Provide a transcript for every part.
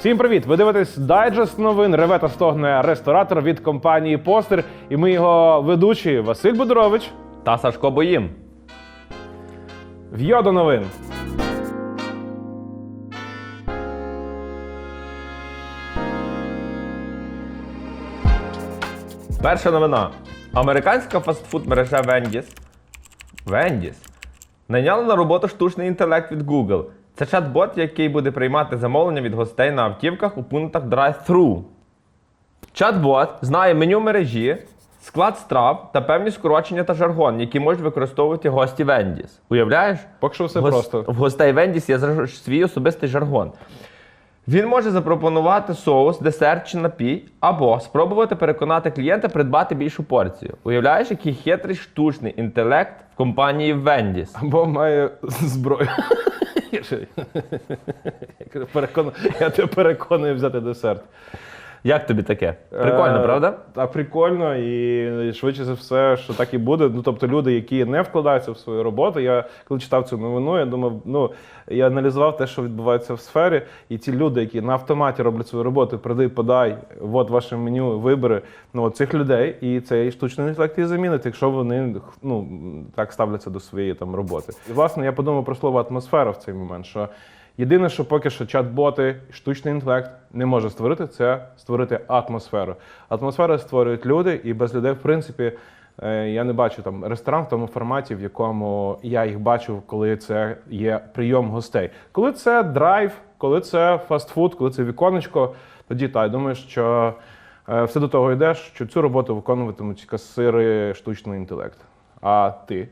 Всім привіт! Ви дивитесь дайджест новин Реве та стогне ресторатор від компанії Постер. І ми його ведучі Василь Будорович. Та Сашко Боїм. В'йо до новин. Перша новина. Американська фастфуд мережа Wendy's Wendy's найняла на роботу штучний інтелект від Google. Це чат-бот, який буде приймати замовлення від гостей на автівках у пунктах drive-thru. Чат-бот знає меню мережі, склад страв та певні скорочення та жаргон, які можуть використовувати гості Вендіс. Уявляєш? Поки що все Гос- просто. В гостей Вендіс є зар- свій особистий жаргон. Він може запропонувати соус, десерт чи напій, або спробувати переконати клієнта придбати більшу порцію. Уявляєш, який хитрий штучний інтелект в компанії Вендіс. Або має зброю. Я тебе переконую взяти десерт. Як тобі таке? Прикольно, Е, правда? Та прикольно, і швидше за все, що так і буде. Ну тобто, люди, які не вкладаються в свою роботу. Я коли читав цю новину, я думав, ну я аналізував те, що відбувається в сфері, і ті люди, які на автоматі роблять свою роботу, приди, подай, от ваше меню, вибери. Ну цих людей, і цей штучний інтелект і замінить, якщо вони ну так ставляться до своєї там роботи. І власне я подумав про слово атмосфера в цей момент. що Єдине, що поки що чат-боти, штучний інтелект не може створити, це створити атмосферу. Атмосферу створюють люди, і без людей, в принципі, е, я не бачу там ресторан в тому форматі, в якому я їх бачив, коли це є прийом гостей. Коли це драйв, коли це фастфуд, коли це віконечко, тоді так, я думаю, що е, все до того йде, що цю роботу виконуватимуть касири штучний інтелект. А ти?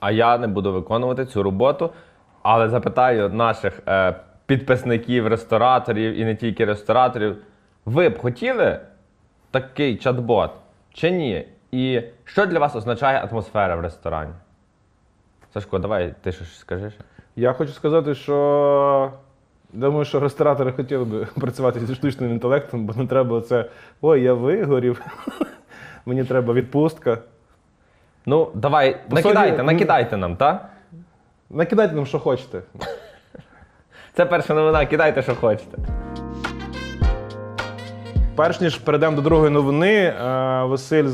А я не буду виконувати цю роботу, але запитаю наших е, підписників, рестораторів і не тільки рестораторів. Ви б хотіли такий чат-бот чи ні? І що для вас означає атмосфера в ресторані? Сашко, давай ти щось скажеш. Я хочу сказати, що думаю, що ресторатори хотіли би працювати зі штучним інтелектом, бо не треба це. Ой, я вигорів. Мені треба відпустка. Ну, давай, накидайте, накидайте нам, так? Накидайте нам, що хочете. Це перша новина, кидайте, що хочете. Перш ніж перейдемо до другої новини, е, Василь,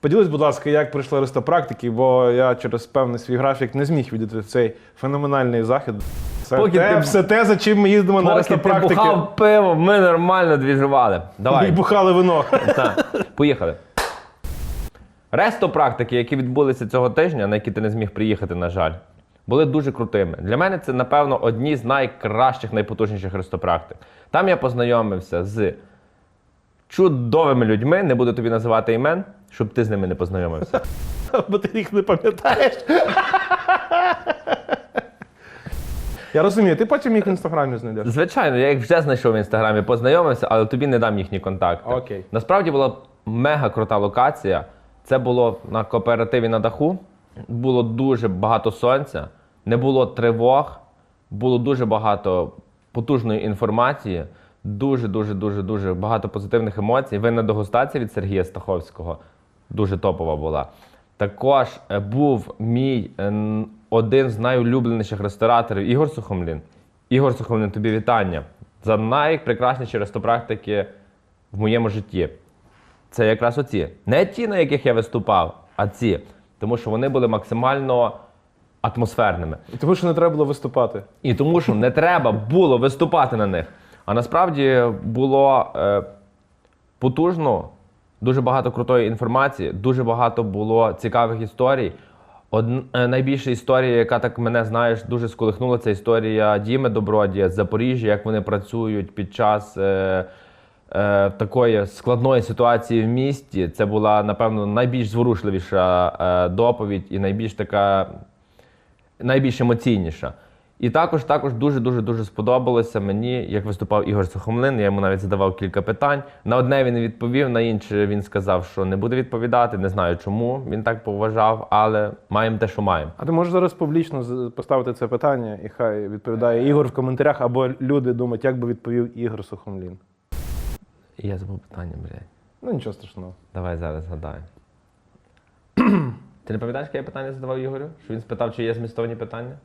поділись, будь ласка, як пройшли рестопрактики, бо я через певний свій графік не зміг відвідати цей феноменальний захід. Це Поки те, ти- все те, за чим ми їздимо на Поки ти бухав пиво, ми нормально двіжували. І Давай. бухали вино. Так, поїхали. Рестопрактики, які відбулися цього тижня, на які ти не зміг приїхати, на жаль, були дуже крутими. Для мене це, напевно, одні з найкращих, найпотужніших рестопрактик. Там я познайомився з чудовими людьми, не буду тобі називати імен, щоб ти з ними не познайомився. Бо ти їх не пам'ятаєш. Я розумію, ти потім їх в інстаграмі знайдеш. Звичайно, я їх вже знайшов в інстаграмі, познайомився, але тобі не дам їхні контакти. Окей. Насправді була мега крута локація. Це було на кооперативі на даху. Було дуже багато сонця, не було тривог, було дуже багато потужної інформації, дуже, дуже, дуже, дуже багато позитивних емоцій. Винна дегустація від Сергія Стаховського дуже топова була. Також е, був мій е, один з найулюбленіших рестораторів Ігор Сухомлін. Ігор Сухомлін, тобі вітання за найпрекрасніші рестопрактики в моєму житті. Це якраз оці. Не ті, на яких я виступав, а ці. Тому що вони були максимально атмосферними. І Тому що не треба було виступати. І тому, що не треба було виступати на них. А насправді було е, потужно, дуже багато крутої інформації, дуже багато було цікавих історій. Одн, е, найбільша історія, яка так мене знаєш, дуже сколихнула, це історія Діми Добродія з Запоріжжя, як вони працюють під час е, е, такої складної ситуації в місті. Це була, напевно, найбільш зворушливіша е, доповідь і найбільш така найбільш емоційніша. І також також дуже дуже дуже сподобалося мені, як виступав Ігор Сухомлин. Я йому навіть задавав кілька питань. На одне він відповів, на інше він сказав, що не буде відповідати. Не знаю чому він так поважав, але маємо те, що маємо. А ти можеш зараз публічно поставити це питання, і хай відповідає Ігор в коментарях, або люди думають, як би відповів Ігор Сухомлін. Я забув питання, блядь. Ну нічого страшного. Давай зараз згадаю. Ти не пам'ятаєш, яке я питання задавав Ігорю? Що він спитав, чи є змістовні питання?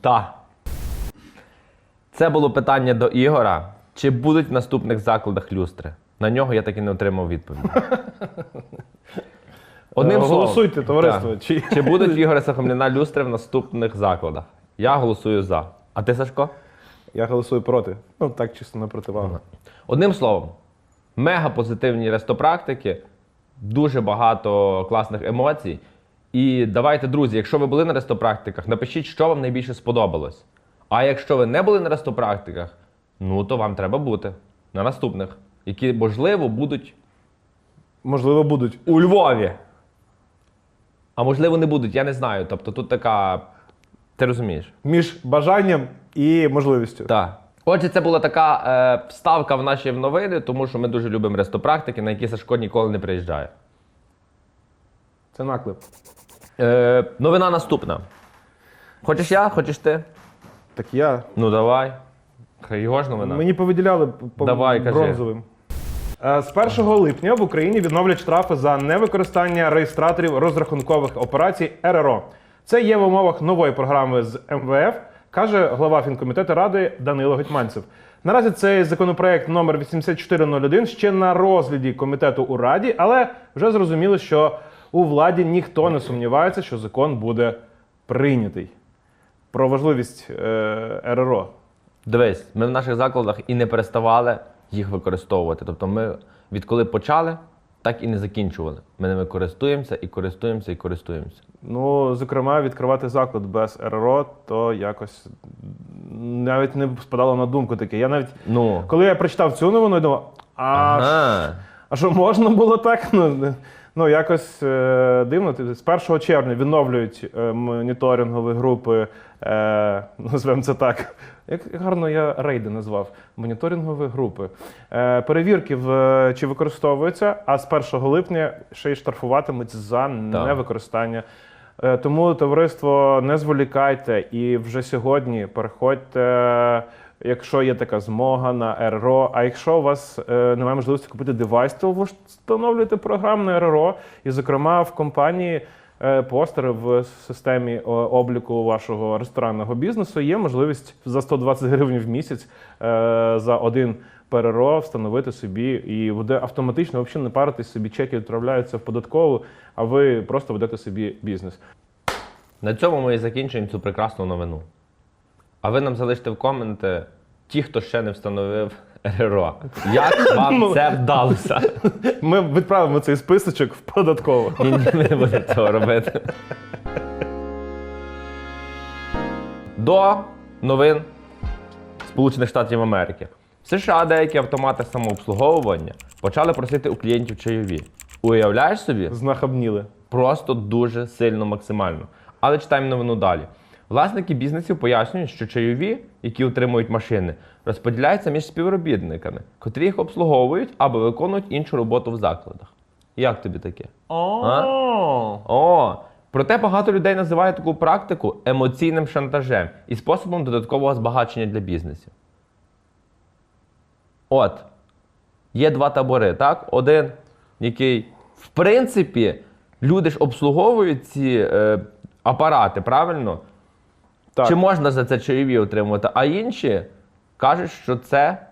Так. Це було питання до Ігора. Чи будуть в наступних закладах люстри? На нього я так і не отримав відповіді. Одним Е, словом, голосуйте, товариство, так. чи- чи будуть в Ігоря Сахомліна люстри в наступних закладах? Я голосую за. А ти, Сашко? Я голосую проти. Ну так чисто на противагу. Одним словом, мега позитивні рестопрактики, дуже багато класних емоцій. І давайте, друзі, якщо ви були на рестопрактиках, напишіть, що вам найбільше сподобалось. А якщо ви не були на рестопрактиках, ну то вам треба бути на наступних, які, можливо, будуть Можливо, будуть. у Львові. А можливо, не будуть, я не знаю. Тобто тут така. Ти розумієш? Між бажанням і можливістю. Так. Отже, це була така е, вставка в наші новини, тому що ми дуже любимо рестопрактики, на які Сашко ніколи не приїжджає. Це наклеп. Е, новина наступна. Хочеш я, хочеш ти? Так я. Ну давай. Хай Його ж новина. Мені повиділяли по Давай, кажи. бронзовим. Е, З 1 липня в Україні відновлять штрафи за невикористання реєстраторів розрахункових операцій РРО. Це є в умовах нової програми з МВФ, каже глава фінкомітету ради Данило Гетьманцев. Наразі цей законопроект номер 8401 ще на розгляді комітету у раді, але вже зрозуміло, що у владі ніхто не сумнівається, що закон буде прийнятий. Про важливість е, РРО. Дивись, ми в наших закладах і не переставали їх використовувати. Тобто ми відколи почали, так і не закінчували. Ми ними користуємося і користуємося і користуємося. Ну, зокрема, відкривати заклад без РРО, то якось навіть не спадало на думку таке. Я навіть, Ну. коли я прочитав цю новину, я думав, а, Ага. а що можна було так? Ну, ну якось е, дивно. З 1 червня відновлюють е, моніторингові групи, е, назвемо це так. Як гарно я рейди назвав. Моніторингові групи. Е, перевірки в, чи використовуються, а з 1 липня ще й штрафуватимуть за невикористання. Е, Тому, товариство, не зволікайте і вже сьогодні переходьте, якщо є така змога на РРО. А якщо у вас е, немає можливості купити девайс, то ви встановлюєте програмне РРО. І, зокрема, в компанії е, постери в системі обліку вашого ресторанного бізнесу є можливість за 120 гривень в місяць е, за один ПРРО встановити собі і буде автоматично взагалі не паритись собі, чеки відправляються в податкову, а ви просто ведете собі бізнес. На цьому ми і закінчуємо цю прекрасну новину. А ви нам залиште в коменти ті, хто ще не встановив РРО. Як вам це вдалося? Ми відправимо цей списочок в податкову. Ні, ні, ми не будемо цього робити. До новин Сполучених Штатів Америки. В США деякі автомати самообслуговування почали просити у клієнтів чайові. Уявляєш собі? Знахабніли. Просто дуже сильно максимально. Але читаємо новину далі. Власники бізнесів пояснюють, що чайові, які отримують машини, розподіляються між співробітниками, котрі їх обслуговують або виконують іншу роботу в закладах. Як тобі таке? О, проте багато людей називають таку практику емоційним шантажем і способом додаткового збагачення для бізнесів. От, є два табори, так? Один, який, в принципі, люди ж обслуговують ці е, апарати, правильно? Так. Чи можна за це чайові отримувати? А інші кажуть, що це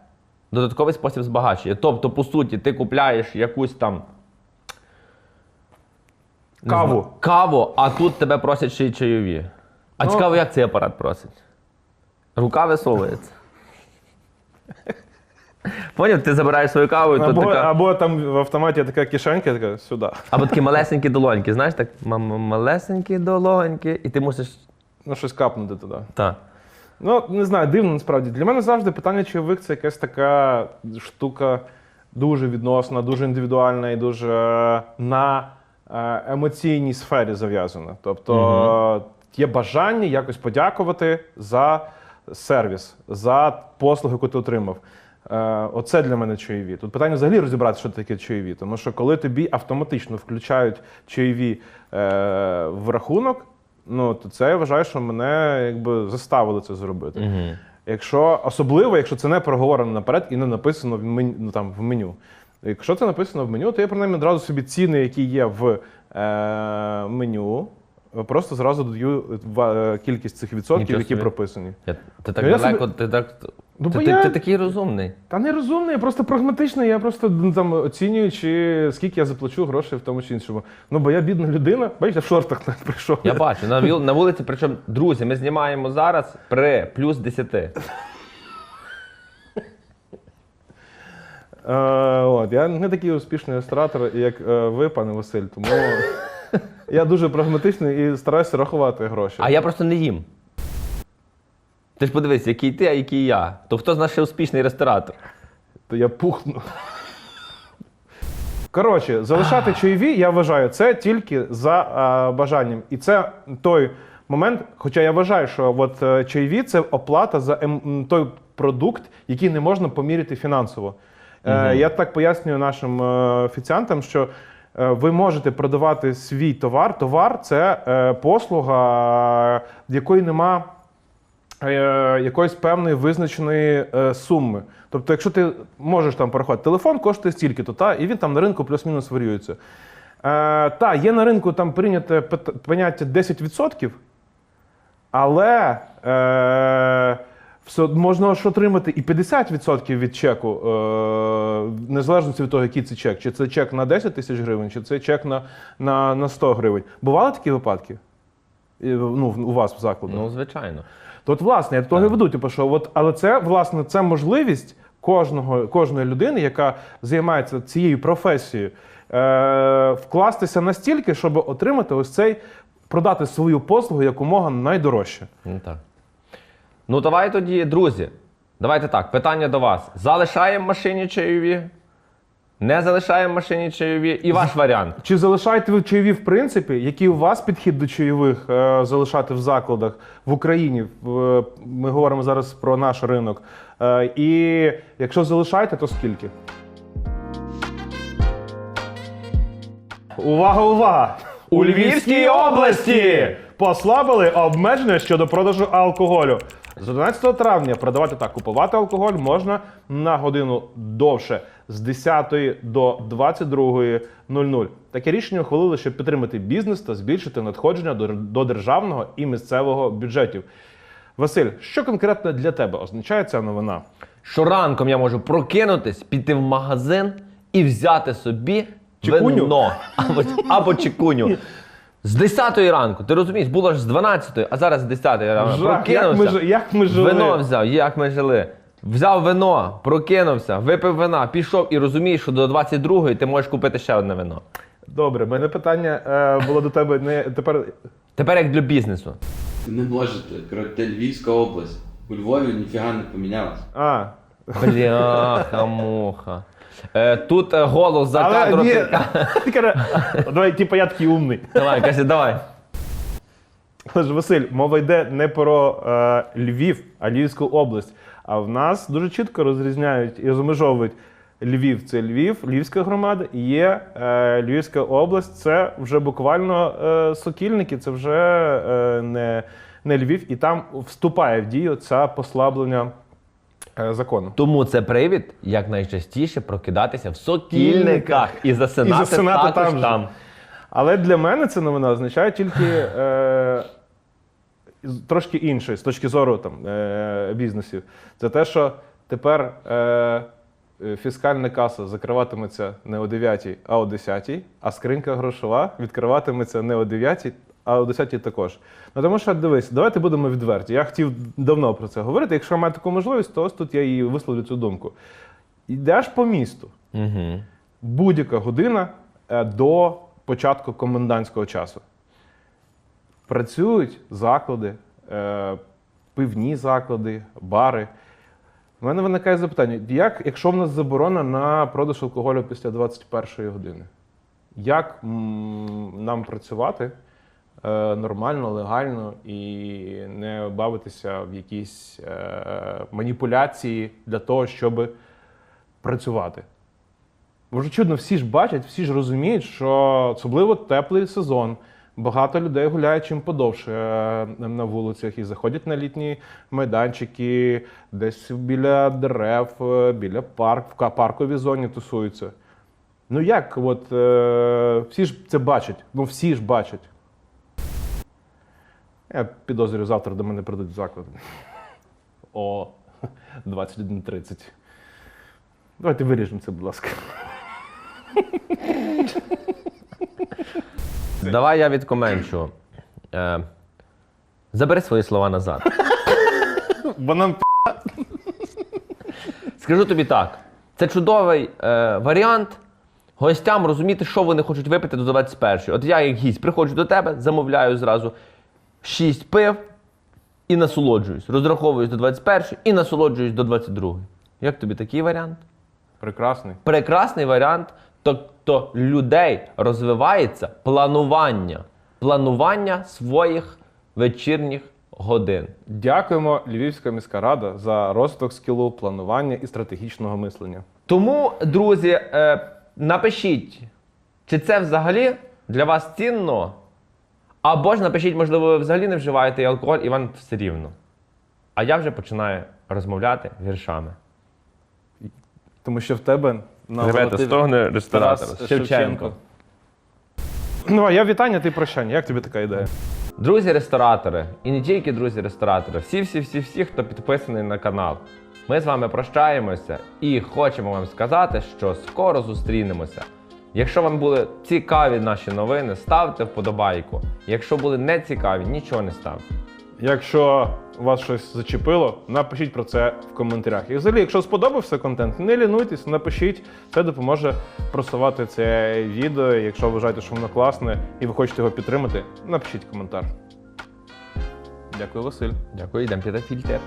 додатковий спосіб збагачення. Тобто, по суті, ти купляєш якусь там не Каву. знаю, Каву, а тут тебе просять ще й чайові. А Ну. цікаво, як цей апарат просить? Рука висовується. Поняв, ти забираєш свою каву, і тут Або, така. або там в автоматі така кишенька, така сюди. Або такі малесенькі долоньки, знаєш, так ма- малесенькі долоньки, і ти мусиш. Ну, щось капнути туди. Так. Ну, не знаю, дивно насправді. Для мене завжди питання чайових це якась така штука дуже відносна, дуже індивідуальна і дуже на е, емоційній сфері зав'язана. Тобто є бажання якось подякувати за сервіс, за послугу, яку ти отримав. Е, Оце для мене чайові. Тут питання взагалі розібрати, що таке чайові. Тому що коли тобі автоматично включають чайові е, в рахунок, ну то це я вважаю, що мене якби заставили це зробити. Угу. Якщо особливо, якщо це не проговорено наперед і не написано в меню, ну, там, в меню. Якщо це написано в меню, то я принаймні одразу собі ціни, які є в е, меню, просто зразу додаю е, кількість цих відсотків, Нічого які собі. прописані. Я, ти так Ну, я далеко, собі- ти так. Ну, ти, бо ти, я- ти такий розумний. Та не розумний, я просто прагматичний, я просто ну, там оцінюю, чи скільки я заплачу грошей в тому чи іншому. Ну, бо я бідна людина, бачите, в шортах навіть прийшов. Я бачу, на, віл- на вулиці, причому, друзі, ми знімаємо зараз при плюс 10. Е, от, я не такий успішний ілюстратор, як е, ви, пане Василь, тому я дуже прагматичний і стараюся рахувати гроші. А я просто не їм. Ти ж подивись, який ти, а який я. То хто з нас ще успішний ресторатор? то я пухну. Коротше, залишати чайові, я вважаю, це тільки за е, бажанням. І це той момент, хоча я вважаю, що от е, чайові це оплата за ем, той продукт, який не можна поміряти фінансово. Е, Я так пояснюю нашим е, офіціантам, що ви можете продавати свій товар. Товар це е, послуга, е, в якої нема е, якоїсь певної визначеної е, суми. Тобто, якщо ти можеш там порахувати, телефон коштує стільки-то, та, і він там на ринку плюс-мінус варіюється. Е, та, є на ринку там прийняте поняття 10%, але е, все, можна ж отримати і 50% від чеку, е, в незалежності від того, який це чек. Чи це чек на 10 тисяч гривень, чи це чек на, на, на 100 гривень. Бували такі випадки? І, Ну, у вас в закладі? Ну, звичайно. То от, власне, я до того і веду, типу, що от, але це власне це можливість кожного, кожної людини, яка займається цією професією, е, вкластися настільки, щоб отримати ось цей, продати свою послугу якомога найдорожче. Ну так. Ну, давай тоді, друзі. Давайте так, питання до вас. Залишаємо машині чайові? Не залишаємо машині чайові? І ваш варіант. Чи залишаєте ви чайові, в принципі, який у вас підхід до чайових е, залишати в закладах в Україні? В- ми говоримо зараз про наш ринок. Е, і якщо залишаєте, то скільки? Увага, увага! У Львівській області! послабили обмеження щодо продажу алкоголю. З 11 травня продавати та купувати алкоголь можна на годину довше з 10 до 22.00. Таке рішення ухвалили, щоб підтримати бізнес та збільшити надходження до, державного і місцевого бюджетів. Василь, що конкретно для тебе означає ця новина? Що ранком я можу прокинутись, піти в магазин і взяти собі Чекуню? вино або, або чекуню. З 10 ранку, ти розумієш, було ж з 12, а зараз з 10 ранку. Жах, як Прокинувся. ми, як ми жили? Вино взяв, як ми жили. Взяв вино, прокинувся, випив вина, пішов і розумієш, що до 22-ї ти можеш купити ще одне вино. Добре, в мене питання е, було до тебе не тепер. Тепер як для бізнесу. Не можете, коротше, Львівська область. У Львові ніфіга не помінялось. А, Бляха, муха. Е, тут е, голос за але кадром. ні, ти- ти каже, давай, типу, я такий умний. Давай, Кася, давай. Тож, Василь, мова йде не про е, Львів, а Львівську область. А в нас дуже чітко розрізняють і розмежовують Львів це Львів, Львівська громада, і є е, Львівська область, це вже буквально е, сокільники, це вже е, не, не Львів, і там вступає в дію це послаблення закону. Тому це привід якнайчастіше прокидатися в сокільниках і засинати, І засинати також там там. Але для мене це новина означає тільки е, трошки інше з точки зору там, е, бізнесів. Це те, що тепер е, е, фіскальна каса закриватиметься не о 9, а о 10, а скринька грошова відкриватиметься не о 9, а о 10 також. Ну тому що дивись, давайте будемо відверті. Я хотів давно про це говорити. Якщо маю таку можливість, то ось тут я і висловлю цю думку. Йдеш по місту Угу. будь-яка година е, до початку комендантського часу. Працюють заклади, е, пивні заклади, бари. У мене виникає запитання: як, якщо в нас заборона на продаж алкоголю після 21 години? Як нам працювати нормально, легально і не бавитися в якісь е, маніпуляції для того, щоб працювати? Ж чудно, всі ж бачать, всі ж розуміють, що особливо теплий сезон. Багато людей гуляють чим подовше е, на вулицях і заходять на літні майданчики, десь біля дерев, е, біля парк, в парковій зоні тусуються. Ну як, от е, всі ж це бачать, ну всі ж бачать. Я підозрюю, завтра до мене прийдуть в заклад. О 21.30. Давайте виріжемо це, будь ласка. Давай я відкоменчу. Е, забери свої слова назад. Банан Скажу тобі так: це чудовий е, варіант гостям розуміти, що вони хочуть випити до 21-ї. От я, як гість, приходжу до тебе, замовляю зразу 6 пив і насолоджуюсь. Розраховуюсь до 21-ї і насолоджуюсь до 22-ї. Як тобі такий варіант? прекрасний. Прекрасний варіант. Тобто людей розвивається планування. Планування своїх вечірніх годин. Дякуємо, Львівська міська рада, за розвиток скілу, планування і стратегічного мислення. Тому, друзі, е, напишіть, чи це взагалі для вас цінно? Або ж напишіть, можливо, ви взагалі не вживаєте алкоголь і вам все рівно. А я вже починаю розмовляти віршами. Тому що в тебе на Ребята, стогне ресторатор. Тарас Шевченко. Ну, а я вітання, ти прощання. Як тобі така ідея? Друзі-ресторатори, і не тільки друзі-ресторатори, всі-всі-всі-всі, хто підписаний на канал. Ми з вами прощаємося і хочемо вам сказати, що скоро зустрінемося. Якщо вам були цікаві наші новини, ставте вподобайку. Якщо були не цікаві, нічого не ставте. Якщо вас щось зачепило, напишіть про це в коментарях. І взагалі, якщо сподобався контент, не лінуйтесь, напишіть. Це допоможе просувати це відео. Якщо вважаєте, що воно класне і ви хочете його підтримати, напишіть коментар. Дякую, Василь. Дякую, йдемо піти фільтр.